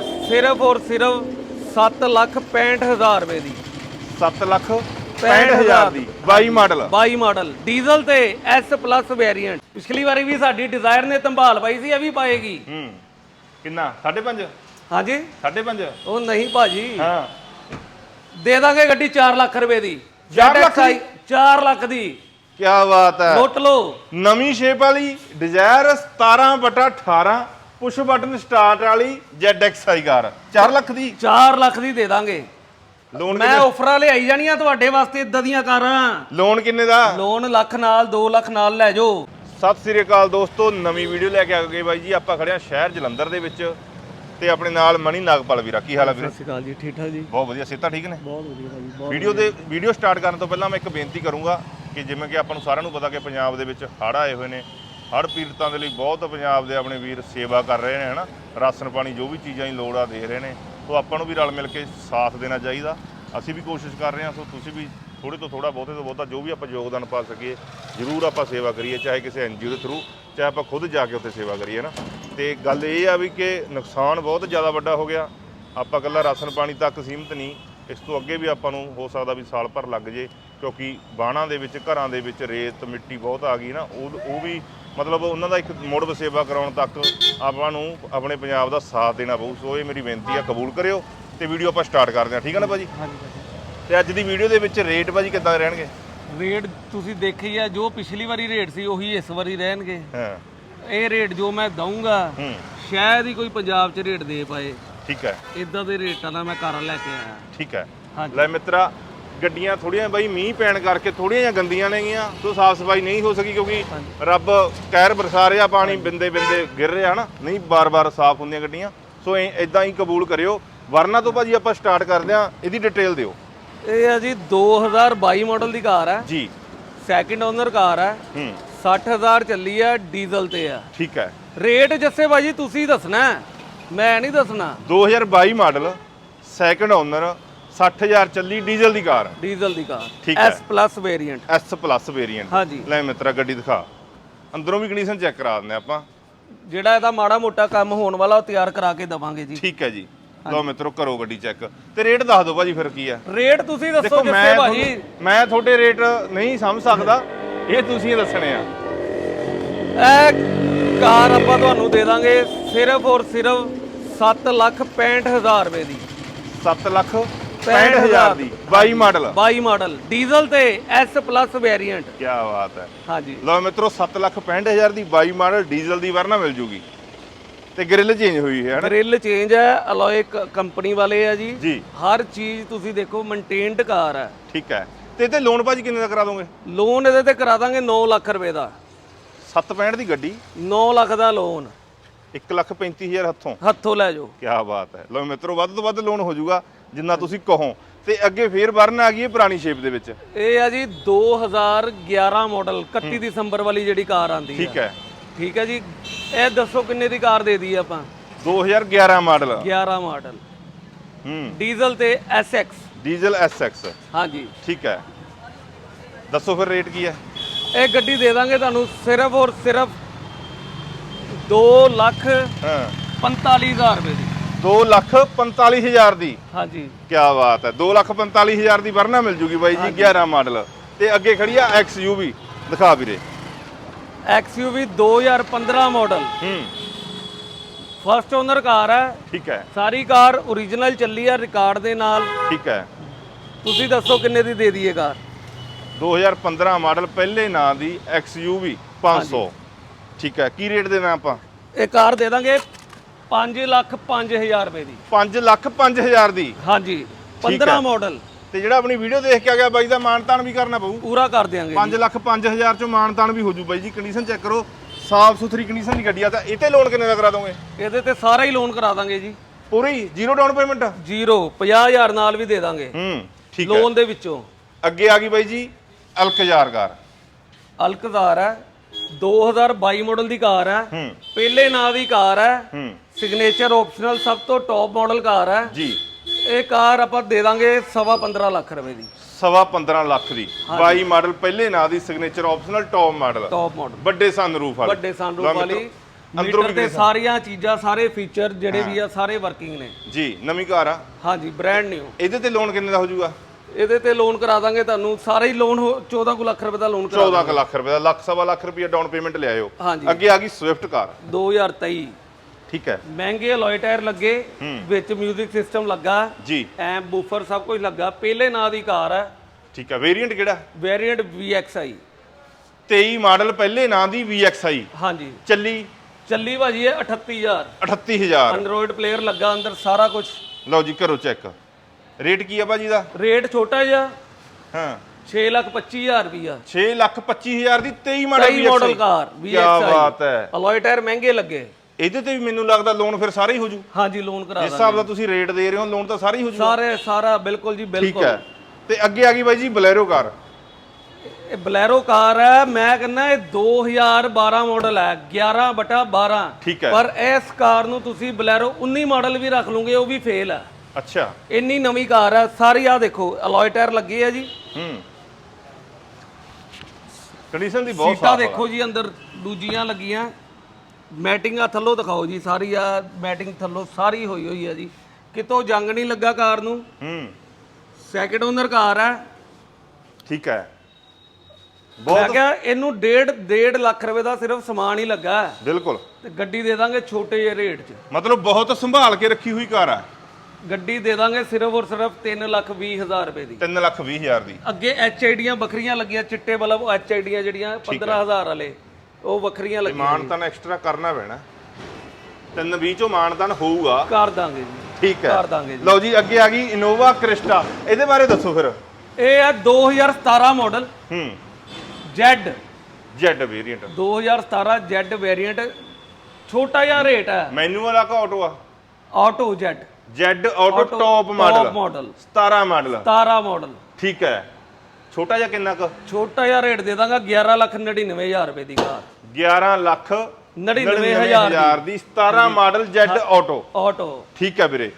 ਸਿਰਫ ਔਰ ਸਿਰਫ 7 ਲੱਖ 65 ਹਜ਼ਾਰ ਰੁਪਏ ਦੀ। 7 ਲੱਖ 65000 ਦੀ 22 ਮਾਡਲ। 22 ਮਾਡਲ। ਡੀਜ਼ਲ ਤੇ S ਪਲੱਸ ਵੇਰੀਐਂਟ ਪਿਛਲੀ ਵਾਰੀ ਵੀ ਸਾਡੀ ਡਿਜ਼ਾਇਰ ਨੇ ਧੰਭਾਲ ਪਾਈ ਸੀ ਇਹ ਵੀ ਪਾਏਗੀ। ਹੂੰ। ਕਿੰਨਾ? 5.5 ਹਾਂਜੀ। 5.5 ਉਹ ਨਹੀਂ ਭਾਜੀ। ਹਾਂ। ਦੇ ਦਾਂਗੇ ਗੱਡੀ 4 ਲੱਖ ਰੁਪਏ ਦੀ। ਚਾਰ ਲੱਖ ਦੀ? 4 ਲੱਖ ਦੀ। ਕੀ ਬਾਤ ਹੈ। ਲੁੱਟ ਲਓ। ਨਵੀਂ ਸ਼ੇਪ ਵਾਲੀ ਡਿਜ਼ਾਇਰ 17 ਬਟਾ 18 ਪੁਸ਼ ਬਟਨ ਸਟਾਰਟ ਵਾਲੀ ZX ਆਈ ਕਾਰ। 4 ਲੱਖ ਦੀ। 4 ਲੱਖ ਦੀ ਦੇ ਦਾਂਗੇ। ਲੋਨ ਮੈਂ ਆਫਰਾਂ ਲਿਆਈ ਜਾਣੀਆਂ ਤੁਹਾਡੇ ਵਾਸਤੇ ਇਦਾਂ ਦੀਆਂ ਕਾਰਾਂ। ਲੋਨ ਕਿੰਨੇ ਦਾ? ਲੋਨ ਲੱਖ ਨਾਲ 2 ਲੱਖ ਨਾਲ ਲੈ ਜਾਓ। ਸਤਿ ਸ੍ਰੀ ਅਕਾਲ ਦੋਸਤੋ ਨਵੀਂ ਵੀਡੀਓ ਲੈ ਕੇ ਆ ਗਏ ਬਾਈ ਜੀ। ਆਪਾਂ ਖੜੇ ਆ ਸ਼ਹਿਰ ਜਲੰਧਰ ਦੇ ਵਿੱਚ ਤੇ ਆਪਣੇ ਨਾਲ ਮਣੀ ਨਾਗਪਾਲ ਵੀਰਾ। ਕੀ ਹਾਲ ਆ ਵੀਰੇ? ਸਤਿ ਸ਼੍ਰੀ ਅਕਾਲ ਜੀ ਠੀਕ ਠਾਕ ਜੀ? ਬਹੁਤ ਵਧੀਆ ਸਿਹਤਾਂ ਠੀਕ ਨੇ? ਬਹੁਤ ਵਧੀਆ ਭਾਜੀ ਵੀਡੀਓ ਦੇ ਵੀਡੀਓ ਸਟਾਰਟ ਕਰਨ ਤੋਂ ਪਹਿਲਾਂ ਮੈਂ ਇੱਕ ਬੇਨਤੀ ਕਰੂੰਗਾ ਕਿ ਜਿਵੇਂ ਕਿ ਆਪਾਂ ਨੂੰ ਸਾਰਿਆਂ ਨੂੰ ਪਤਾ ਕਿ ਪੰਜਾਬ ਦੇ ਵਿੱਚ ਹੜ੍ਹ ਆਏ ਹੋਏ ਨੇ ਹੜ੍ਹ ਪੀੜਤਾਂ ਦੇ ਲਈ ਬਹੁਤ ਪੰਜਾਬ ਦੇ ਆਪਣੇ ਵੀਰ ਸੇਵਾ ਕਰ ਰਹੇ ਨੇ, ਹਨਾ? ਰਾਸ਼ਨ ਪਾਣੀ ਜੋ ਵੀ ਚੀਜ਼ਾਂ ਦੀ ਲੋੜ ਆ ਦੇ ਰਹੇ ਨੇ। ਸੋ ਆਪਾਂ ਨੂੰ ਵੀ ਰਲ ਮਿਲ ਕੇ ਸਾਥ ਦੇਣਾ ਚਾਹੀਦਾ। ਅਸੀਂ ਵੀ ਕੋਸ਼ਿਸ਼ ਕਰ ਰਹੇ ਹਾਂ, ਸੋ ਤੁਸੀਂ ਵੀ ਥੋੜੇ ਤੋਂ ਥੋੜਾ ਬਹੁਤੇ ਤੋਂ ਬਹੁਤਾ ਜੋ ਵੀ ਆਪਾਂ ਯੋਗਦਾਨ ਪਾ ਸਕੀਏ, ਜ਼ਰੂਰ ਆਪਾਂ ਸੇਵਾ ਕਰੀਏ, ਚਾਹੇ ਕਿਸੇ ਐਨਜੀਓ ਦੇ ਥਰੂ ਚਾਹੇ ਆਪਾਂ ਖੁਦ ਜਾ ਕੇ ਉੱਥੇ ਸੇਵਾ ਕਰੀਏ ਨਾ ਤੇ ਗੱਲ ਇਹ ਆ ਵੀ ਕਿ ਨੁਕਸਾਨ ਬਹੁਤ ਜ਼ਿਆਦਾ ਵੱਡਾ ਹੋ ਗਿਆ। ਆਪਾਂ ਇਕੱਲਾ ਰਾਸ਼ਨ ਪਾਣੀ ਤੱਕ ਸੀਮਿਤ ਨਹੀਂ, ਇਸ ਤੋਂ ਅੱਗੇ ਵੀ ਆਪਾਂ ਨੂੰ ਹੋ ਸਕਦਾ ਵੀ ਸਾਲ ਭਰ ਲੱਗ ਜੇ, ਕਿਉਂਕਿ ਬਾਣਾ ਦੇ ਵਿੱਚ, ਘਰਾਂ ਦੇ ਵਿੱਚ ਰੇਤ, ਮਿੱਟੀ ਬਹੁਤ ਆ ਗਈ ਨਾ, ਉਹ ਉਹ ਵੀ ਮਤਲਬ ਉਹਨਾਂ ਦਾ ਇੱਕ ਮੁੜ ਵਸੇਬਾ ਕਰਾਉਣ ਤੱਕ ਆਪਾਂ ਨੂੰ ਆਪਣੇ ਪੰਜਾਬ ਦਾ ਸਾਥ ਦੇਣਾ ਪਊ। ਸੋ ਇਹ ਮੇਰੀ ਬੇਨਤੀ ਆ ਕਬੂਲ ਕਰਿਓ ਤੇ ਵੀਡੀਓ ਆਪਾਂ ਸਟਾਰਟ ਕਰਦੇ ਹਾਂ। ਠੀਕ ਹੈ ਨਾ ਭਾਜੀ? ਹਾਂਜੀ ਭਾਜੀ। ਤੇ ਅੱਜ ਦੀ ਵੀਡੀਓ ਦੇ ਵਿੱਚ ਰੇਟ ਭਾਜੀ ਕਿੱਦਾਂ ਦੇ ਰਹਿਣਗੇ? ਰੇਟ ਤੁਸੀਂ ਦੇਖੀ ਆ ਜੋ ਪਿਛਲੀ ਵਾਰੀ ਰੇਟ ਸੀ ਉਹੀ ਇਸ ਵਾਰੀ ਰਹਿਣਗੇ। ਹਾਂ। ਇਹ ਰੇਟ ਜੋ ਮੈਂ ਦਊਂਗਾ ਹੂੰ। ਸ਼ਾਇਦ ਹੀ ਕੋਈ ਪੰਜਾਬ 'ਚ ਰੇਟ ਦੇ ਪਾਏ। ਠੀਕ ਹੈ। ਇਦਾਂ ਦੇ ਰੇਟਾਂ ਨਾਲ ਮੈਂ ਕਾਰ ਲੈ ਕੇ ਆਇਆ। ਠੀਕ ਹੈ। ਲੈ ਮਿੱਤਰਾ ਗੱਡੀਆਂ ਥੋੜੀਆਂ ਬਾਈ ਮੀਂਹ ਪੈਣ ਕਰਕੇ ਥੋੜੀਆਂ ਜਿਹੀਆਂ ਗੰਦੀਆਂ ਨੇਗੀਆਂ ਸੋ ਸਾਫ਼ ਸਫ਼ਾਈ ਨਹੀਂ ਹੋ ਸਕੀ ਕਿਉਂਕਿ ਰੱਬ ਕਹਿਰ ਬਰਸਾ ਰਿਹਾ ਪਾਣੀ ਬਿੰਦੇ ਬਿੰਦੇ ਗਿਰ ਰਿਹਾ ਨਾ ਨਹੀਂ ਬਾਰ-ਬਾਰ ਸਾਫ਼ ਹੁੰਦੀਆਂ ਗੱਡੀਆਂ। ਸੋ ਇਦਾਂ ਹੀ ਕਬੂਲ ਕਰਿਓ। ਵਰਨਾ ਤੋਂ ਭਾਜੀ ਆਪਾਂ ਸਟਾਰਟ ਕਰਦੇ ਹਾਂ ਇਹਦੀ ਡਿਟੇਲ ਦਿਓ। ਇਹ ਹੈ ਜੀ 2022 ਮਾਡਲ ਦੀ ਕਾਰ ਹੈ। ਜੀ। ਸੈਕਿੰਡ ਓਨਰ ਕਾਰ ਹੈ। ਹੂੰ। 60000 ਚੱਲੀ ਆ ਡੀਜ਼ਲ ਤੇ ਆ ਠੀਕ ਹੈ। ਰੇਟ ਜੱਸੇ ਬਾਜੀ ਤੁਸੀਂ ਦੱਸਣਾ ਹੈ, ਮੈਂ ਨਹੀਂ ਦੱਸਣਾ। 2022 ਮਾਡਲ ਸੈਕੰਡ ਓਨਰ 60000 ਚੱਲੀ ਡੀਜ਼ਲ ਦੀ ਕਾਰ। ਡੀਜ਼ਲ ਦੀ ਕਾਰ। ਠੀਕ ਹੈ। S plus variant S plus variant ਹਾਂਜੀ। ਲੈ ਮਿੱਤਰਾ ਗੱਡੀ ਦਿਖਾ। ਅੰਦਰੋਂ ਵੀ ਕੰਡੀਸ਼ਨ ਚੈੱਕ ਕਰਾ ਦਿੰਦੇ ਆਪਾਂ। ਜਿਹੜਾ ਇਹਦਾ ਮਾੜਾ ਮੋਟਾ ਕੰਮ ਹੋਣ ਵਾਲਾ ਉਹ ਤਿਆਰ ਕਰਾ ਕੇ ਦਵਾਂਗੇ ਜੀ। ਠੀਕ ਹੈ ਜੀ। ਲਓ ਮਿੱਤਰੋ ਕਰੋ ਗੱਡੀ ਚੈੱਕ ਤੇ ਰੇਟ ਦੱਸ ਦਿਓ ਭਾਜੀ ਫਿਰ ਕੀ ਆ ਰੇਟ ਤੁਸੀਂ ਦੱਸੋ ਮੈਂ ਭਾਜੀ? ਤੁਹਾਨੂੰ- ਮੈਂ ਤੁਹਾਡੇ ਰੇਟ ਨਹੀਂ ਸਮਝ ਸਕਦਾ। ਇਹ ਤੁਸੀਂ ਹੀ ਦੱਸਣੇ ਆ। ਇਹ ਕਾਰ ਆਪਾਂ ਤੁਹਾਨੂੰ ਦੇ ਦਾਂਗੇ ਸਿਰਫ ਔਰ ਸਿਰਫ 7 ਲੱਖ 65 ਹਜ਼ਾਰ ਰੁਪਏ ਦੀ। 7 ਲੱਖ 65000 ਦੀ 22 ਮਾਡਲ। 22 ਮਾਡਲ ਡੀਜ਼ਲ ਤੇ S ਪਲੱਸ ਵੇਰੀਐਂਟ ਕੀ ਬਾਤ ਹੈ। ਹਾਂਜੀ। ਲਓ ਮਿੱਤਰੋ 7 ਲੱਖ 65000 ਦੀ 22 ਮਾਡਲ ਡੀਜ਼ਲ ਦੀ ਵਰਨਾ ਮਿਲ ਜੂਗੀ। ਤੇ ਗ੍ਰਿਲ ਚੇਂਜ ਹੋਈ ਹੈ ਹਨਾ? ਗ੍ਰਿਲ ਚੇਂਜ ਹੈ ਅਲੋਏ ਕੰਪਨੀ ਵਾਲੇ ਆ ਜੀ। ਜੀ। ਹਰ ਚੀਜ਼ ਤੁਸੀਂ ਦੇਖੋ ਮੇਨਟੇਨਡ ਕਾਰ ਹੈ। ਠੀਕ ਹੈ। ਤੇ ਇਹਤੇ ਲੋਨ ਭਾਜੀ ਕਿੰਨੇ ਦਾ ਕਰਾ ਦੋਗੇ? ਲੋਨ ਇਹਦੇ ਤੇ ਕਰਾ ਦਾਂਗੇ 9 ਲੱਖ ਰੁਪਏ ਦਾ। 765 ਦੀ ਗੱਡੀ? 9 ਲੱਖ ਦਾ ਲੋਨ 1 ਲੱਖ 35000 ਹੱਥੋਂ? ਹੱਥੋਂ ਲੈ ਜਾਓ। ਕੀ ਬਾਤ ਹੈ। ਲਓ ਮਿੱਤਰੋ ਵੱਧ ਤੋਂ ਵੱਧ ਲੋਨ ਹੋ ਜਾਊਗਾ ਜਿੰਨਾ ਤੁਸੀਂ ਕਹੋ। ਤੇ ਅੱਗੇ ਫੇਰ ਵਰਨ ਆ ਗਈ ਹੈ ਪੁਰਾਣੀ ਸ਼ੇਪ ਦੇ ਵਿੱਚ? ਇਹ ਆ ਜੀ 2011 ਮਾਡਲ 31 ਦਸੰਬਰ ਵਾਲੀ ਜਿਹੜੀ ਕਾਰ ਆਂਦੀ ਹੈ। ਠੀਕ ਹੈ। ਠੀਕ ਹੈ ਜੀ। ਇਹ ਦੱਸੋ ਕਿੰਨੇ ਦੀ ਕਾਰ ਦੇ ਦਈਏ ਆਪਾਂ? 2011 ਮਾਡਲ 11 ਮਾਡਲ ਹੂੰ। ਡੀਜ਼ਲ ਤੇ SX ਡੀਜ਼ਲ SX ਹਾਂਜੀ। ਠੀਕ ਹੈ। ਦੱਸੋ ਫਿਰ ਰੇਟ ਕੀ ਹੈ? ਇਹ ਗੱਡੀ ਦੇ ਦਾਂਗੇ ਤੁਹਾਨੂੰ ਸਿਰਫ ਔਰ ਸਿਰਫ 2 ਲੱਖ ਹਾਂ। 45000 ਰੁਪਏ ਦੀ। 2 ਲੱਖ 45000 ਦੀ। ਹਾਂਜੀ। ਕੀ ਬਾਤ ਹੈ 2 ਲੱਖ 45000 ਦੀ ਵਰਨਾ ਮਿਲ ਜੂਗੀ ਬਾਈ ਜੀ 11 ਮਾਡਲ। ਤੇ ਅੱਗੇ ਖੜੀ ਆ XUV ਦਿਖਾ ਵੀਰੇ। XUV 2015 ਮਾਡਲ ਹੂੰ। ਫਸਟ ਓਨਰ ਕਾਰ ਹੈ। ਠੀਕ ਹੈ। ਸਾਰੀ ਕਾਰ origignal ਚੱਲੀ ਆ ਰਿਕਾਰਡ ਦੇ ਨਾਲ। ਠੀਕ ਹੈ। ਤੁਸੀਂ ਦੱਸੋ ਕਿੰਨੇ ਦੀ ਦੇ ਦਈਏ ਕਾਰ 2015 ਮਾਡਲ ਪਹਿਲੇ ਨਾਂ ਦੀ XUV 500 ਠੀਕ ਹੈ ਕੀ ਰੇਟ ਦੇਣਾ ਆਪਾਂ? ਇਹ ਕਾਰ ਦੇ ਦਾਂਗੇ 5 ਲੱਖ 5000 ਰੁਪਏ ਦੀ। 5 ਲੱਖ 5000 ਦੀ। ਹਾਂਜੀ ਠੀਕ 15 ਹੈ। ਮਾਡਲ ਤੇ ਜਿਹੜਾ ਆਪਣੀ ਵੀਡੀਓ ਦੇਖ ਕੇ ਆ ਗਿਆ ਬਾਈ ਦਾ ਮਾਨਤਾਨ ਵੀ ਕਰਨਾ ਪਊ। ਪੂਰਾ ਕਰ ਦਿਆਂਗੇ 5 ਲੱਖ 5000 ਚੋਂ ਮਾਨਤਾਨ ਵੀ ਹੋ ਜੂ ਬਾਈ ਜੀ। ਕੰਡੀਸ਼ਨ ਚੈੱਕ ਕਰੋ। ਸਾਫ਼ ਸੁਥਰੀ ਕੰਡੀਸ਼ਨ ਦੀ ਗੱਡੀ ਆ ਤਾਂ ਇਹ ਤੇ ਲੋਨ ਕਿੰਨੇ ਦਾ ਕਰਾ ਦੋਗੇ? ਇਹਦੇ ਤੇ ਸਾਰਾ ਹੀ ਲੋਨ ਕਰਾ ਦਾਂਗੇ ਜੀ। ਪੂਰੀ? ਜ਼ੀਰੋ ਡਾਊਨ ਪੇਮੈਂਟ ਜ਼ੀਰੋ 50000 ਨਾਲ ਵੀ ਦੇ ਦਾਂਗੇ। ਹੂੰ ਠੀਕ ਹੈ। ਲੋਨ ਦੇ ਵਿੱਚੋਂ। ਅੱਗੇ ਆ ਗਈ ਬਾਈ ਜੀ ਅਲਕਜ਼ਾਰ ਕਾਰ। ਅਲਕਜ਼ਾਰ ਹੈ। 2022 ਮਾਡਲ ਦੀ ਕਾਰ ਹੈ। ਪਹਿਲੇ ਨਾਂ ਦੀ ਕਾਰ ਹੈ। ਸਿਗਨੇਚਰ ਆਪਸ਼ਨਲ ਸਭ ਤੋਂ ਟੌਪ ਮਾਡਲ ਕਾਰ ਹੈ। ਜੀ। ਇਹ ਕਾਰ ਆਪਾਂ ਦੇ ਦਾਂਗੇ ਸਵਾ 15 ਲੱਖ ਰੁਪਏ ਦੀ। ਸਵਾ 15 ਲੱਖ ਦੀ। 22 ਮਾਡਲ ਪਹਿਲੇ ਨਾਂ ਦੀ signature optional top model top model ਵੱਡੇ ਸਨਰੂਫ ਵਾਲੀ। ਵੱਡੇ ਸਨਰੂਫ ਵਾਲੀ। ਅੰਦਰੋਂ ਤੇ ਸਾਰੀਆਂ ਚੀਜ਼ਾਂ ਸਾਰੇ ਫੀਚਰ ਜਿਹੜੇ ਵੀ ਆ ਸਾਰੇ ਵਰਕਿੰਗ ਨੇ। ਜੀ ਨਵੀਂ ਕਾਰ ਆ। ਹਾਂਜੀ ਬ੍ਰਾਂਡ ਨਿਊ ਇਹਦੇ ਤੇ ਲੋਨ ਕਿੰਨੇ ਦਾ ਹੋ ਜਾਊਗਾ? ਇਹਦੇ ਤੇ ਲੋਨ ਕਰਾ ਦਾਂਗੇ ਤੁਹਾਨੂੰ। ਸਾਰਾ ਹੀ ਲੋਨ 14 ਕੁ ਲੱਖ ਰੁਪਏ ਦਾ ਲੋਨ ਕਰਾ 14 ਕੁ ਲੱਖ ਰੁਪਏ ਦਾ ਲੱਖ ਸਵਾ ਲੱਖ ਰੁਪਏ ਡਾਊਨ ਪੇਮੈਂਟ ਲਿਆਇਓ ਹਾਂਜੀ। ਅੱਗੇ ਆ ਗਈ ਸਵਿਫਟ ਕਾਰ 2023 ਠੀਕ ਹੈ। ਮਹਿੰਗੇ ਅਲੋਏ ਟਾਇਰ ਲੱਗੇ ਵਿੱਚ 뮤직 ਸਿਸਟਮ ਲੱਗਾ। ਜੀ। ਐਮ ਬੂਫਰ ਸਭ ਕੁਝ ਲੱਗਾ। ਪਹਿਲੇ ਨਾਂ ਦੀ ਕਾਰ ਹੈ। ਠੀਕ ਹੈ। ਵੇਰੀਐਂਟ ਕਿਹੜਾ? ਵੇਰੀਐਂਟ VXI 23 ਮਾਡਲ ਪਹਿਲੇ ਨਾਂ ਦੀ VXI ਹਾਂਜੀ। ਚੱਲੀ? ਚੱਲੀ ਭਾਜੀ ਇਹ 38000 38000 ਐਂਡਰੋਇਡ ਪਲੇਅਰ ਲੱਗਾ ਅੰਦਰ ਸਾਰਾ ਕੁਝ। ਲਓ ਜੀ ਕਰੋ ਚੈੱਕ ਰੇਟ ਕੀ ਆ ਭਾਜੀ ਦਾ? ਰੇਟ ਛੋਟਾ ਜਿਹਾ। ਹਾਂ। 6 ਲੱਖ 25000 ਰੁਪਿਆ 6 ਲੱਖ 25000 ਦੀ 23 ਮਾਡਲ 23 ਮਾਡਲ ਕਾਰ ਕੀ ਬਾਤ ਹੈ। ਅਲੋਏ ਟਾਇਰ ਮਹਿੰਗੇ ਲੱਗੇ। ਇਹਦੇ ਤੇ ਵੀ ਮੈਨੂੰ ਲੱਗਦਾ ਲੋਨ ਫਿਰ ਸਾਰਾ ਹੀ ਹੋ ਜੂ। ਜਿਸ ਹਾਂਜੀ ਲੋਨ ਕਰਾ ਦਾਂਗੇ। ਹਿਸਾਬ ਦਾ ਤੁਸੀਂ ਰੇਟ ਦੇ ਰਹੇ ਹੋ ਲੋਨ ਤਾਂ ਸਾਰਾ ਹੀ ਹੋ ਜੂ। ਸਾਰੇ ਸਾਰਾ ਬਿਲਕੁਲ ਜੀ ਠੀਕ ਬਿਲਕੁਲ। ਹੈ। ਤੇ ਅੱਗੇ ਆ ਗਈ ਬਾਈ ਜੀ ਬਲੈਰੋ ਕਾਰ। ਇਹ ਬਲੈਰੋ ਕਾਰ ਹੈ ਮੈਂ ਕਹਿੰਦਾ ਇਹ 2012 ਮਾਡਲ ਹੈ 11 ਬਟਾ 12 ਠੀਕ ਹੈ। ਪਰ ਇਸ ਕਾਰ ਨੂੰ ਤੁਸੀਂ ਬਲੈਰੋ 19 ਮਾਡਲ ਵੀ ਰੱਖ ਲਓਗੇ ਉਹ ਵੀ ਫੇਲ ਹੈ। ਅੱਛਾ। ਇੰਨੀ ਨਵੀਂ ਕਾਰ ਹੈ ਸਾਰੀ ਆ ਦੇਖੋ ਅਲੋਏ ਟਾਇਰ ਲੱਗੇ ਆ ਜੀ। ਹੂੰ। ਕੰਡੀਸ਼ਨ ਦੀ ਬਹੁਤ ਸੀਟਾਂ ਸਾਫ਼ ਦੇਖੋ ਜੀ ਅੰਦਰ ਦੂਜੀਆਂ ਲੱਗੀਆਂ। ਮੈਟਿੰਗ ਆ ਥੱਲੋਂ ਦਿਖਾਓ ਜੀ ਸਾਰੀ ਆ ਮੈਟਿੰਗ ਥੱਲੋਂ ਸਾਰੀ ਹੋਈ ਹੋਈ ਆ ਜੀ। ਕਿਤੋਂ ਜੰਗ ਨਹੀਂ ਲੱਗਾ ਕਾਰ ਨੂੰ। ਹੂੰ। ਸੈਕਿੰਡ ਓਨਰ ਕਾਰ ਹੈ ਠੀਕ ਹੈ। ਮੈਂ ਕਿਹਾ ਇਹਨੂੰ 1.5 1.5 ਲੱਖ ਰੁਪਏ ਦਾ ਸਿਰਫ ਸਮਾਨ ਹੀ ਲੱਗਾ। ਹੈ। ਬਿਲਕੁਲ। ਤੇ ਗੱਡੀ ਦੇ ਦਾਂਗੇ ਛੋਟੇ ਜਿਹੇ ਰੇਟ 'ਚ। ਮਤਲਬ ਬਹੁਤ ਸੰਭਾਲ ਕੇ ਰੱਖੀ ਹੋਈ ਕਾਰ ਆ। ਗੱਡੀ ਦੇ ਦਾਂਗੇ ਸਿਰਫ ਔਰ ਸਿਰਫ 3 ਲੱਖ 20 ਹਜ਼ਾਰ ਰੁਪਏ ਦੀ। 3 ਲੱਖ 20 ਹਜ਼ਾਰ ਦੀ। ਅੱਗੇ ਐਚਆਈਡੀਆਂ ਵੱਖਰੀਆਂ ਲੱਗੀਆਂ ਚਿੱਟੇ ਬਲਬ ਐਚਆਈਡੀਆਂ ਜਿਹੜੀਆਂ 15000 ਵਾਲੇ ਉਹ ਵੱਖਰੀਆਂ ਲੱਗੀਆਂ ਮਾਨਤਨ ਐਕਸਟਰਾ ਕਰਨਾ ਪੈਣਾ। ਤਿੰਨ 20 ਚੋਂ ਮਾਨਤਨ ਹੋਊਗਾ। ਕਰ ਦਾਂਗੇ ਜੀ। ਠੀਕ ਹੈ। ਕਰ ਦਾਂਗੇ ਜੀ। ਲਓ ਜੀ ਅੱਗੇ ਆ ਗਈ ਇਨੋਵਾ ਕ੍ਰਿਸਟਾ ਇਹਦੇ ਬਾਰੇ ਦੱਸੋ ਫਿਰ। ਇਹ ਹੈ 2017 ਮਾਡਲ ਹੂੰ। Z Z variant 2017 Z variant ਛੋਟਾ ਜਿਹਾ ਰੇਟ ਹੈ। ਮੈਨੂਅਲ ਆ ਕਾ ਆਟੋ ਆ? Auto Z Z auto Auto top model top model. 17 model 17 model ਠੀਕ ਹੈ। ਛੋਟਾ ਜਿਹਾ ਕਿੰਨਾ ਕੁ? ਛੋਟਾ ਜਿਹਾ ਰੇਟ ਦੇ ਦਾਂਗਾ 11 ਲੱਖ 99000 ਰੁਪਏ ਦੀ ਕਾਰ। 11 ਲੱਖ 99000 ਹਜ਼ਾਰ ਦੀ। 17 ਮਾਡਲ ਜੈਡ ਆਟੋ ਆਟੋ ਠੀਕ ਹੈ ਵੀਰੇ।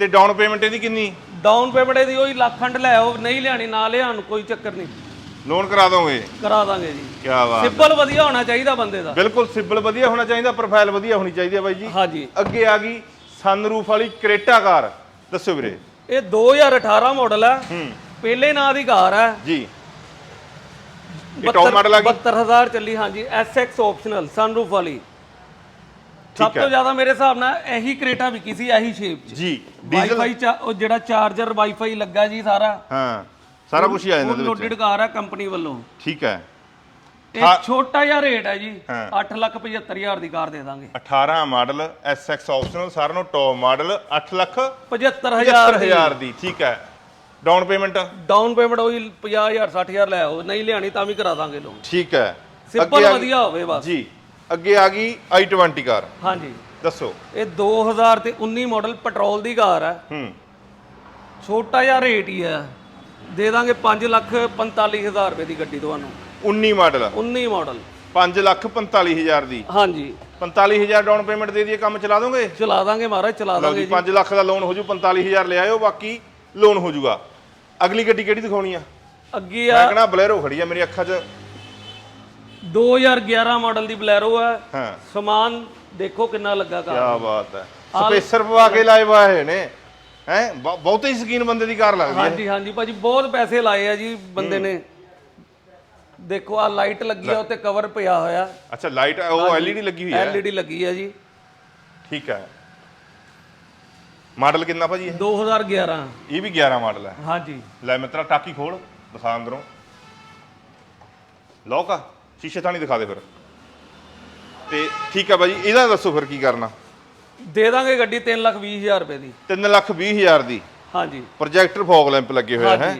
ਤੇ ਡਾਊਨ ਪੇਮੈਂਟ ਇਹਦੀ ਕਿੰਨੀ? ਡਾਊਨ ਪੇਮੈਂਟ ਦੀ ਉਹੀ ਲੱਖ ਖੰਡ ਲੈ ਆਓ ਨਹੀਂ ਲਿਆਣੀ ਨਾ ਲਿਆਉਣ ਕੋਈ ਚੱਕਰ ਨਹੀਂ। ਲੋਨ ਕਰਾ ਦੋਗੇ? ਕਰਾ ਦਾਂਗੇ ਜੀ। ਕੀ ਬਾਤ ਸਿੰਪਲ ਵਧੀਆ ਹੋਣਾ ਚਾਹੀਦਾ ਬੰਦੇ ਦਾ। ਬਿਲਕੁਲ ਸਿਬਲ ਵਧੀਆ ਹੋਣਾ ਚਾਹੀਦਾ ਪ੍ਰੋਫਾਈਲ ਵਧੀਆ ਹੋਣੀ ਚਾਹੀਦੀ ਹੈ ਬਾਈ ਜੀ। ਹਾਂਜੀ। ਅੱਗੇ ਆ ਗਈ ਸਨਰੂਫ ਵਾਲੀ ਕ੍ਰੇਟਾ ਕਾਰ। ਦੱਸੋ ਵੀਰੇ। ਇਹ 2018 ਮਾਡਲ ਹੈ ਹੂੰ। ਪਹਿਲੇ ਨਾਂ ਦੀ ਕਾਰ ਹੈ ਜੀ। ਇਹ ਟੌਪ ਮਾਡਲ ਆ ਗਈ 72000 ਚੱਲੀ ਹਾਂਜੀ। SX ਆਪਸ਼ਨਲ ਸਨਰੂਫ ਵਾਲੀ। ਸਭ ਤੋਂ ਜ਼ਿਆਦਾ ਮੇਰੇ ਹਿਸਾਬ ਨਾਲ ਇਹੀ ਕ੍ਰੇਟਾ ਵਿਕੀ ਸੀ ਇਹੀ ਸ਼ੇਪ 'ਚ। ਜੀ ਡੀਜ਼ਲ ਵਾਈਫਾਈ ਉਹ ਜਿਹੜਾ ਚਾਰਜਰ ਵਾਈਫਾਈ ਲੱਗਾ ਜੀ ਸਾਰਾ। ਹਾਂ ਸਾਰਾ ਕੁਝ ਹੀ ਆ ਜਾਂਦਾ ਇਹਦੇ ਵਿੱਚ। ਲੋਡਡ ਕਾਰ ਹੈ ਕੰਪਨੀ ਵੱਲੋਂ। ਠੀਕ ਹੈ। ਇਹ ਛੋਟਾ ਜਿਹਾ ਰੇਟ ਹੈ ਜੀ ਹਾਂ। 875000 ਦੀ ਕਾਰ ਦੇ ਦਾਂਗੇ। 18 ਮਾਡਲ SX ਆਪਸ਼ਨਲ ਸਾਰਿਆਂ ਨੂੰ ਟੌਪ ਮਾਡਲ 8 ਲੱਖ 75000 ਦੀ। 75000 ਦੀ ਠੀਕ ਹੈ। ਡਾਊਨ ਪੇਮੈਂਟ ਡਾਊਨ ਪੇਮੈਂਟ ਉਹੀ 50000 60000 ਲੈ ਆਓ ਨਹੀਂ ਲਿਆਣੀ ਤਾਂ ਵੀ ਕਰਾ ਦਾਂਗੇ ਲੋਨ ਠੀਕ ਹੈ। ਸਿੰਪਲ ਵਧੀਆ ਹੋਵੇ ਬਸ। ਜੀ ਅੱਗੇ ਆ ਗਈ i20 ਕਾਰ। ਹਾਂਜੀ। ਦੱਸੋ। ਇਹ 2000 ਤੇ 19 ਮਾਡਲ ਪੈਟਰੋਲ ਦੀ ਕਾਰ ਹੈ। ਹੂੰ। ਛੋਟਾ ਜਿਹਾ ਰੇਟ ਹੀ ਹੈ। ਦੇ ਦਾਂਗੇ 5 ਲੱਖ 45000 ਰੁਪਏ ਦੀ ਗੱਡੀ ਤੁਹਾਨੂੰ। 19 ਮਾਡਲ। 19 ਮਾਡਲ। 5 ਲੱਖ 45000 ਦੀ। ਹਾਂਜੀ। 45000 ਡਾਊਨ ਪੇਮੈਂਟ ਦੇ ਦਈਏ ਕੰਮ ਚਲਾ ਦੋਗੇ? ਚਲਾ ਦਾਂਗੇ ਮਹਾਰਾਜ ਚਲਾ ਦਾਂਗੇ ਜੀ 5 ਲੱਖ ਦਾ ਲੋਨ ਹੋ ਜੂ 45000 ਲੈ ਆਇਓ ਬਾਕੀ ਲੋਨ ਹੋ ਜੂਗਾ ਅਗਲੀ ਗੱਡੀ ਕਿਹੜੀ ਦਿਖਾਉਣੀ ਆ? ਅੱਗੇ ਮੈਂ ਆ ਕਹਣਾ ਬਲੈਰੋ ਖੜੀ ਆ ਮੇਰੀ ਅੱਖਾਂ 'ਚ। 2011 ਮਾਡਲ ਦੀ ਬਲੈਰੋ ਹਾਂ। ਸਮਾਨ ਦੇਖੋ ਕਿੰਨਾ ਲੱਗਾ ਕਾਰ ਕੀ ਬਾਤ ਹੈ। ਸਪੇਸਰ ਪਵਾ ਕੇ ਲਾਏ ਵਾਏ ਨੇ। ਹੈ? ਬਹੁਤੇ ਹੀ ਸਕੀਨ ਬੰਦੇ ਦੀ ਕਾਰ ਲੱਗਦੀ ਹੈ। ਹਾਂਜੀ ਹਾਂਜੀ ਭਾਜੀ ਬਹੁਤ ਪੈਸੇ ਲਾਏ ਆ ਜੀ ਬੰਦੇ ਨੇ। ਦੇਖੋ ਆ ਲਾਈਟ ਲੱਗੀ ਆ ਉੱਤੇ ਕਵਰ ਪਿਆ ਹੋਇਆ। ਅੱਛਾ ਲਾਈਟ ਉਹ ਐਲਈਡੀ ਲੱਗੀ ਹੋਈ ਹੈ? ਐਲਈਡੀ ਲੱਗੀ ਆ ਜੀ। ਠੀਕ ਹੈ। ਮਾਡਲ ਕਿੰਨਾ ਭਾਜੀ ਇਹ? 2011 ਇਹ ਵੀ 11 ਮਾਡਲ ਹੈ? ਹਾਂਜੀ। ਲੈ ਮਿੱਤਰਾ ਟਾਕੀ ਖੋਲ ਦਿਖਾ ਅੰਦਰੋਂ। ਲੋਕ ਆ ਸ਼ੀਸ਼ੇ ਤਾਂ ਨਹੀਂ ਦਿਖਾ ਦੇ ਫਿਰ। ਤੇ ਠੀਕ ਹੈ ਭਾਜੀ ਇਹਦਾ ਦੱਸੋ ਫਿਰ ਕੀ ਕਰਨਾ? ਦੇ ਦਾਂਗੇ ਗੱਡੀ 3 ਲੱਖ 20 ਹਜ਼ਾਰ ਰੁਪਏ ਦੀ। 3 ਲੱਖ 20 ਹਜ਼ਾਰ ਦੀ? ਹਾਂਜੀ। ਪ੍ਰੋਜੈਕਟਰ ਫੌਗ ਲੈਂਪ ਲੱਗੇ ਹੋਏ ਹੈ।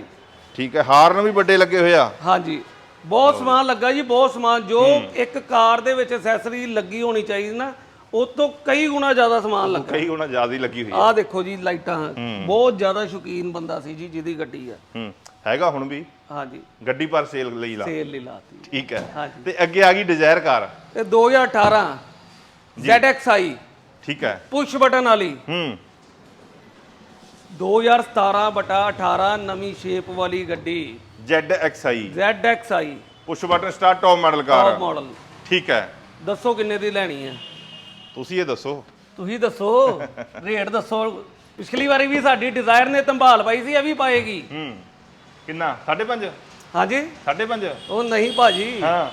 ਠੀਕ ਹੈ ਹਾਰਨ ਵੀ ਵੱਡੇ ਲੱਗੇ ਹੋਏ ਆ। ਹਾਂਜੀ। ਬਹੁਤ ਸਮਾਨ ਲੱਗਾ ਜੀ ਬਹੁਤ ਸਮਾਨ ਜੋ ਇੱਕ ਕਾਰ ਦੇ ਵਿੱਚ ਐਕਸੈਸਰੀ ਲੱਗੀ ਹੋਣੀ ਚਾਹੀਦੀ ਨਾ ਉਹ ਤੋਂ ਕਈ ਗੁਣਾ ਜ਼ਿਆਦਾ ਸਮਾਨ ਲੱਗਾ। ਕਈ ਉਹਨਾਂ ਜ਼ਿਆਦਾ ਹੀ ਲੱਗੀ ਹੋਈ ਆ ਆਹ ਦੇਖੋ ਜੀ ਲਾਈਟਾਂ ਬਹੁਤ ਜ਼ਿਆਦਾ ਸ਼ੌਕੀਨ ਬੰਦਾ ਸੀ ਜੀ ਜਿਹਦੀ ਗੱਡੀ ਆ। ਹੂੰ ਹੈਗਾ ਹੁਣ ਵੀ? ਹਾਂਜੀ। ਗੱਡੀ ਪਰ ਸੇਲ ਲਈ ਲਾ। ਸੇਲ ਲਈ ਲਾਤੀ ਠੀਕ ਹੈ। ਤੇ ਅੱਗੇ ਆ ਗਈ ਡਿਜ਼ਾਇਰ ਕਾਰ। ਇਹ 2018 ZXi ਠੀਕ ਹੈ। ਪੁਸ਼ ਬਟਨ ਵਾਲੀ। ਹੂੰ। 2017 ਬਟਾ 18 ਨਵੀਂ ਸ਼ੇਪ ਵਾਲੀ ਗੱਡੀ। ZXi ZXi push button start top model top car model ਠੀਕ ਹੈ। ਦੱਸੋ ਕਿੰਨੇ ਦੀ ਲੈਣੀ ਹੈ? ਤੁਸੀਂ ਇਹ ਦੱਸੋ। ਤੁਸੀਂ ਦੱਸੋ। ਰੇਟ ਦੱਸੋ। ਪਿਛਲੀ ਵਾਰੀ ਵੀ ਸਾਡੀ ਡਿਜ਼ਾਇਰ ਨੇ ਧੰਬਾਲ ਪਾਈ ਸੀ ਇਹ ਵੀ ਪਾਏਗੀ। ਹੂੰ। ਕਿੰਨਾ? 5.5 ਹਾਂਜੀ। 5.5 ਉਹ ਨਹੀਂ ਭਾਜੀ। ਹਾਂ।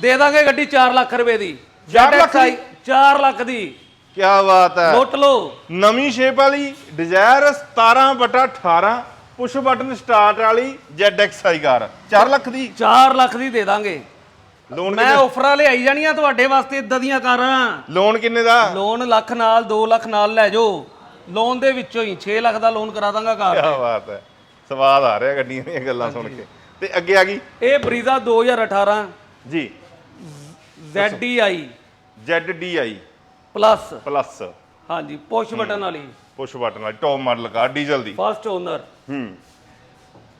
ਦੇ ਦਾਂਗੇ ਗੱਡੀ 4 ਲੱਖ ਰੁਪਏ ਦੀ। ਚਾਰ ਲੱਖ ਦੀ? 4 ਲੱਖ ਦੀ। ਕੀ ਬਾਤ ਹੈ। ਲੁੱਟ ਲਓ। ਨਵੀਂ ਸ਼ੇਪ ਵਾਲੀ ਡਿਜ਼ਾਇਰ 17 ਬਟਾ 18 ਪੁਸ਼ ਬਟਨ ਸਟਾਰਟ ਵਾਲੀ ZXi ਕਾਰ। 4 ਲੱਖ ਦੀ। 4 ਲੱਖ ਦੀ ਦੇ ਦਾਂਗੇ। ਲੋਨ ਮੈਂ ਆਫਰਾਂ ਲਿਆਈ ਜਾਣੀਆਂ ਤੁਹਾਡੇ ਵਾਸਤੇ ਇਦਾਂ ਦੀਆਂ ਕਾਰਾਂ। ਲੋਨ ਕਿੰਨੇ ਦਾ? ਲੋਨ ਲੱਖ ਨਾਲ 2 ਲੱਖ ਨਾਲ ਲੈ ਜਾਓ। ਲੋਨ ਦੇ ਵਿੱਚੋਂ ਹੀ 6 ਲੱਖ ਦਾ ਲੋਨ ਕਰਾ ਦਾਂਗਾ ਕਾਰ। ਕੀ ਬਾਤ ਹੈ। ਸਵਾਦ ਆ ਰਿਹਾ ਗੱਡੀਆਂ ਦੀਆਂ ਗੱਲਾਂ ਸੁਣ ਕੇ। ਤੇ ਅੱਗੇ ਆ ਗਈ। ਇਹ ਬਰੀਜ਼ਾ 2018 ਜੀ। ZDI ZDI ਪਲੱਸ ਪਲੱਸ ਹਾਂਜੀ ਪੁਸ਼ ਬਟਨ ਵਾਲੀ। ਪੁਸ਼ ਬਟਨ ਵਾਲੀ ਟੌਪ ਮਾਡਲ ਕਾਰ ਡੀਜ਼ਲ ਦੀ। ਫਸਟ ਓਨਰ ਹੂੰ।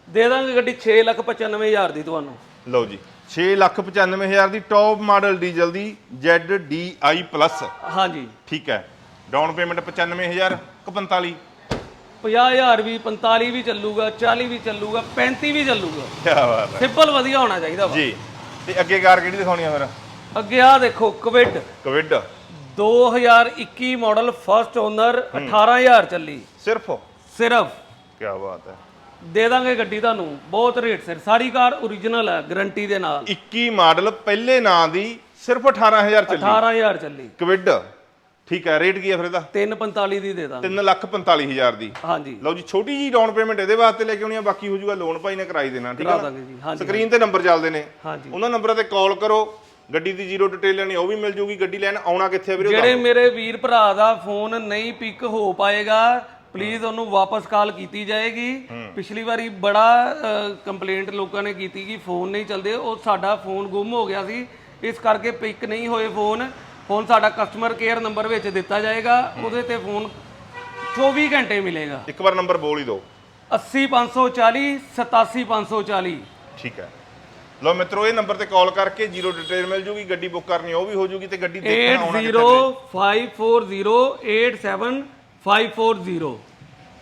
ਦੇ ਦਾਂਗੇ ਗੱਡੀ 6 ਲੱਖ 95000 ਦੀ ਤੁਹਾਨੂੰ। ਲਓ ਜੀ 695000 ਦੀ ਟੌਪ ਮਾਡਲ ਡੀਜ਼ਲ ਦੀ ZDI ਪਲੱਸ ਹਾਂਜੀ। ਠੀਕ ਹੈ। ਡਾਊਨ ਪੇਮੈਂਟ 95000 ਕਿ 45 50000 ਵੀ 45 ਵੀ ਚੱਲੂਗਾ 40 ਵੀ ਚੱਲੂਗਾ 35 ਵੀ ਚੱਲੂਗਾ। ਕੀ ਬਾਤ ਹੈ। ਸਿੰਪਲ ਵਧੀਆ ਹੋਣਾ ਚਾਹੀਦਾ ਵਾ। ਜੀ। ਤੇ ਅੱਗੇ ਕਾਰ ਕਿਹੜੀ ਦਿਖਾਉਣੀ ਆ ਫਿਰ? ਅੱਗੇ ਆ ਦੇਖੋ Kwid Kwid 2021 model first owner 18000 ਚੱਲੀ। ਸਿਰਫ? ਸਿਰਫ। ਕੀ ਬਾਤ ਹੈ। ਦੇ ਦਾਂਗੇ ਗੱਡੀ ਤੁਹਾਨੂੰ ਬਹੁਤ ਰੇਟ ਸਿਰ। ਸਾਰੀ ਕਾਰ ਓਰੀਜਨਲ ਹੈ ਗਾਰੰਟੀ ਦੇ ਨਾਲ। 21 ਮਾਡਲ ਪਹਿਲੇ ਨਾਂ ਦੀ ਸਿਰਫ 18000 ਚੱਲੀ। 18000 ਚੱਲੀ। ਕਵਿਡ ਠੀਕ ਹੈ ਰੇਟ ਕੀ ਹੈ ਫਿਰ ਇਹਦਾ? 345 ਦੀ ਦੇ ਦਾਂਗੇ। 345000 ਦੀ। ਹਾਂਜੀ। ਲਓ ਜੀ ਛੋਟੀ ਜੀ ਡਾਊਨ ਪੇਮੈਂਟ ਇਹਦੇ ਵਾਸਤੇ ਲੈ ਕੇ ਆਉਣੀ ਆ ਬਾਕੀ ਹੋ ਜਾਊਗਾ ਲੋਨ ਭਾਈ ਨੇ ਕਰਾਈ ਦੇਣਾ ਠੀਕ ਹੈ ਦਾਂਗੇ ਜੀ ਹਾਂਜੀ ਸਕਰੀਨ ਤੇ ਨੰਬਰ ਚੱਲਦੇ ਨੇ। ਹਾਂਜੀ। ਉਹਨਾਂ ਨੰਬਰਾਂ ਤੇ ਕਾਲ ਕਰੋ। ਗੱਡੀ ਦੀ ਜ਼ੀਰੋ ਡਿਟੇਲ ਲੈਣੀ ਉਹ ਵੀ ਮਿਲ ਜੂਗੀ ਗੱਡੀ ਲੈਣ ਆਉਣਾ ਕਿੱਥੇ ਆ ਵੀਰੇ ਜਿਹੜੇ ਮੇਰੇ ਵੀਰ ਭਰਾ ਦਾ ਫੋਨ ਨਹੀਂ ਪਿਕ ਹੋ ਪਾਏਗਾ ਪਲੀਜ਼ ਉਹਨੂੰ ਵਾਪਸ ਕਾਲ ਕੀਤੀ ਜਾਏਗੀ। ਪਿਛਲੀ ਵਾਰੀ ਬੜਾ ਕੰਪਲੇਂਟ ਲੋਕਾਂ ਨੇ ਕੀਤੀ ਕਿ ਫੋਨ ਨਹੀਂ ਚੱਲਦੇ ਉਹ ਸਾਡਾ ਫੋਨ ਗੁੰਮ ਹੋ ਗਿਆ ਸੀ। ਇਸ ਕਰਕੇ ਪਿਕ ਨਹੀਂ ਹੋਏ ਫੋਨ। ਫੋਨ ਸਾਡਾ ਕਸਟਮਰ ਕੇਅਰ ਨੰਬਰ ਵਿੱਚ ਦਿੱਤਾ ਜਾਏਗਾ ਉਹਦੇ ਤੇ ਫੋਨ 24 ਘੰਟੇ ਮਿਲੇਗਾ। ਇੱਕ ਵਾਰ ਨੰਬਰ ਬੋਲ ਹੀ ਦਿਓ। 80540 87540 ਠੀਕ ਹੈ। ਲਓ ਮਿੱਤਰੋ ਇਹ ਨੰਬਰ ਤੇ ਕਾਲ ਕਰਕੇ ਜ਼ੀਰੋ ਡਿਟੇਲ ਮਿਲ ਜੂਗੀ ਗੱਡੀ ਬੁੱਕ ਕਰਨੀ ਉਹ ਵੀ ਹੋ ਜੂਗੀ ਤੇ ਗੱਡੀ ਦੇਖਣ ਆਉਣਾ ਕਿੱਥੇ ਵੀਰੇ? 8054087540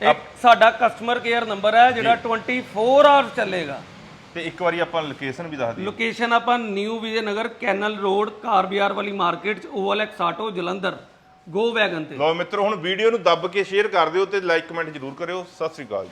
ਇੱਕ ਸਾਡਾ ਕਸਟਮਰ ਕੇਅਰ ਨੰਬਰ ਹੈ ਜਿਹੜਾ 24 ਆਵਰਸ ਚੱਲੇਗਾ। ਤੇ ਇੱਕ ਵਾਰੀ ਆਪਾਂ ਲੋਕੇਸ਼ਨ ਵੀ ਦੱਸ ਦਈਏ। ਲੋਕੇਸ਼ਨ ਆਪਾਂ new Vijay Nagar canal road car ਬਾਜ਼ਾਰ ਵਾਲੀ ਮਾਰਕੀਟ ਚ OLX auto Jalandhar go wagon ਤੇ। ਲਓ ਮਿੱਤਰੋ ਹੁਣ ਵੀਡੀਓ ਨੂੰ ਦੱਬ ਕੇ ਸ਼ੇਅਰ ਕਰ ਦਿਓ ਤੇ ਲਾਈਕ ਕਮੈਂਟ ਜ਼ਰੂਰ ਕਰਿਓ। ਸਤਿ ਸ੍ਰੀ ਅਕਾਲ ਜੀ।